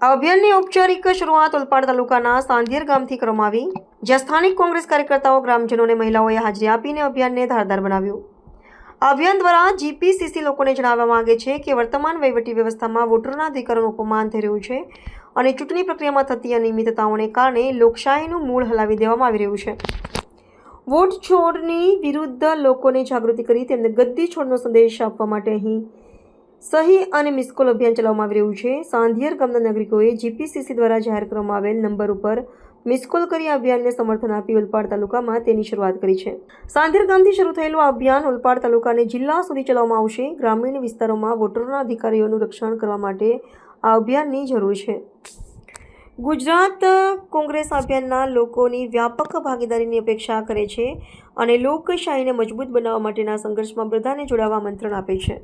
અભિયાનની ઔપચારિક શરૂઆત ઉલપાડ તાલુકાના સાંધિયર ગામથી કરવામાં આવી, જ્યાં સ્થાનિક કોંગ્રેસ કાર્યકર્તાઓ, ગ્રામજનોને મહિલાઓએ હાજરી આપીને અભિયાનને ધારદાર બનાવ્યું. અભિયાન દ્વારા જીપીસીસી લોકોને જણાવવા માંગે છે કે વર્તમાન વહીવટી વ્યવસ્થામાં વોટરોના અધિકારોનું અપમાન થઈ રહ્યું છે અને ચૂંટણી પ્રક્રિયામાં થતી અનિયમિતતાઓને કારણે લોકશાહીનું મૂળ હલાવી દેવામાં આવી રહ્યું છે. વોટ છોડની વિરુદ્ધ લોકોને જાગૃતિ કરી તેમને ગદ્દી છોડનો સંદેશ આપવા માટે અહીં સહી અને મિસકોલ અભિયાન ચલાવવામાં આવી રહ્યું છે. સાંધિયર ગામના નાગરિકોએ જીપીસીસી દ્વારા જાહેર કરવામાં આવેલ નંબર ઉપર મિસકોલ કરી અભિયાનને સમર્થન આપી ઓલપાડ તાલુકામાં તેની શરૂઆત કરી છે. સાંધિયર ગામથી શરૂ થયેલું આ અભિયાન ઓલપાડ તાલુકાને જિલ્લા સુધી ચલાવવામાં આવશે. ગ્રામીણ વિસ્તારોમાં વોટરોના અધિકારીઓનું રક્ષણ કરવા માટે આ અભિયાનની જરૂર છે. ગુજરાત કોંગ્રેસ અભિયાનના લોકોની વ્યાપક ભાગીદારીની અપેક્ષા કરે છે અને લોકશાહીને મજબૂત બનાવવા માટેના સંઘર્ષમાં બધાને જોડાવા આમંત્રણ આપે છે.